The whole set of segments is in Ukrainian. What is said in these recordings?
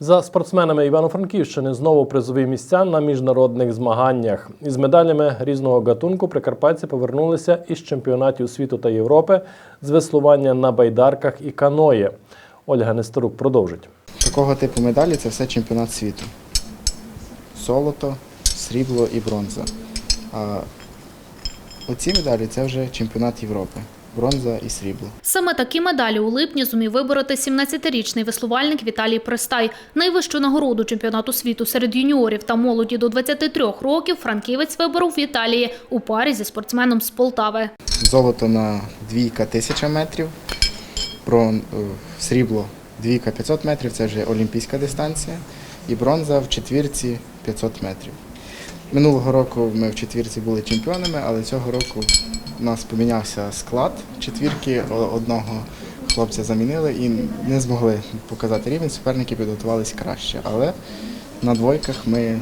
За спортсменами Івано-Франківщини знову призові місця на міжнародних змаганнях. Із медалями різного гатунку прикарпатці повернулися із чемпіонатів світу та Європи з веслування на байдарках і каної. Ольга Нестерук продовжить. Такого типу медалі це все чемпіонат світу. Золото, срібло і бронза. А оці медалі це вже чемпіонат Європи. Бронза і срібло. Саме такі медалі у липні зумів вибороти 17-річний веслувальник Віталій Пристай. Найвищу нагороду чемпіонату світу серед юніорів та молоді до 23 років франківець виборов в Італії у парі зі спортсменом з Полтави. Золото на двійка 1000 метрів, е, срібло двійка 500 метрів, це вже олімпійська дистанція. І бронза в четвірці 500 метрів. Минулого року ми в четвірці були чемпіонами, але цього року у нас помінявся склад четвірки. Одного хлопця замінили і не змогли показати рівень. Суперники підготувалися краще. Але на двойках ми,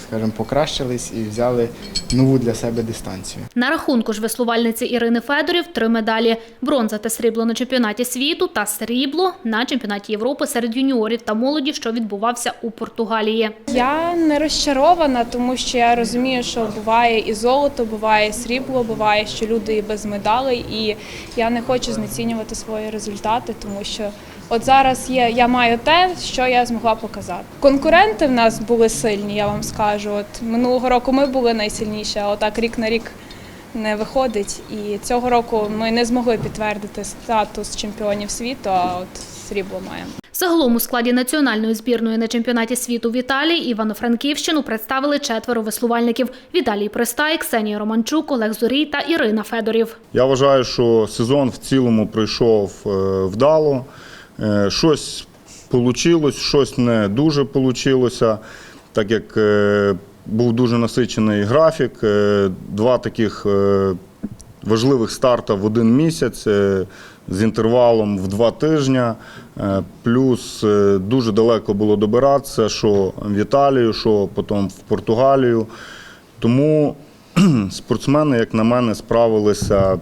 так скажемо, покращились і взяли нову для себе дистанцію. На рахунку ж веслувальниці Ірини Федорів три медалі: бронза та срібло на чемпіонаті світу та срібло на чемпіонаті Європи серед юніорів та молоді, що відбувався у Португалії. Я не розчарована, тому що я розумію, що буває і золото, буває і срібло, буває, що люди і без медалей, і я не хочу знецінювати свої результати, тому що от зараз є, я маю те, що я змогла показати. Конкуренти в нас були сильні, я вам скажу. От минулого року ми були найсильніші, а отак рік на рік не виходить. І цього року ми не змогли підтвердити статус чемпіонів світу, а от срібло маємо. Загалом у складі національної збірної на чемпіонаті світу в Італії Івано-Франківщину представили четверо веслувальників: Віталій Пристай, Ксенія Романчук, Олег Зорій та Ірина Федорів. Я вважаю, що сезон в цілому пройшов е, вдало. Е, Щось вийшло, щось не дуже вийшло, так як е, був дуже насичений графік. Е, Два таких важливих старта в один місяць з інтервалом в два тижні. Плюс дуже далеко було добиратися, що в Італію, що потім в Португалію. Тому спортсмени, як на мене, справилися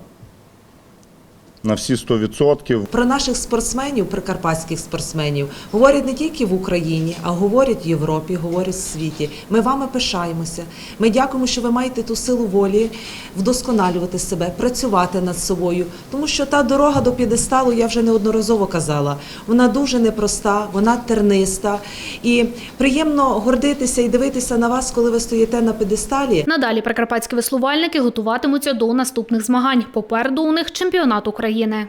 на всі 100%. Про наших спортсменів, прикарпатських спортсменів, говорять не тільки в Україні, а говорять в Європі, говорять в світі. Ми вами пишаємося. Ми дякуємо, що ви маєте ту силу волі вдосконалювати себе, працювати над собою. Тому що та дорога до п'єдесталу, я вже неодноразово казала, вона дуже непроста, вона терниста. І приємно гордитися і дивитися на вас, коли ви стоїте на п'єдесталі. Надалі прикарпатські веслувальники готуватимуться до наступних змагань. Попереду у них чемпіонат України.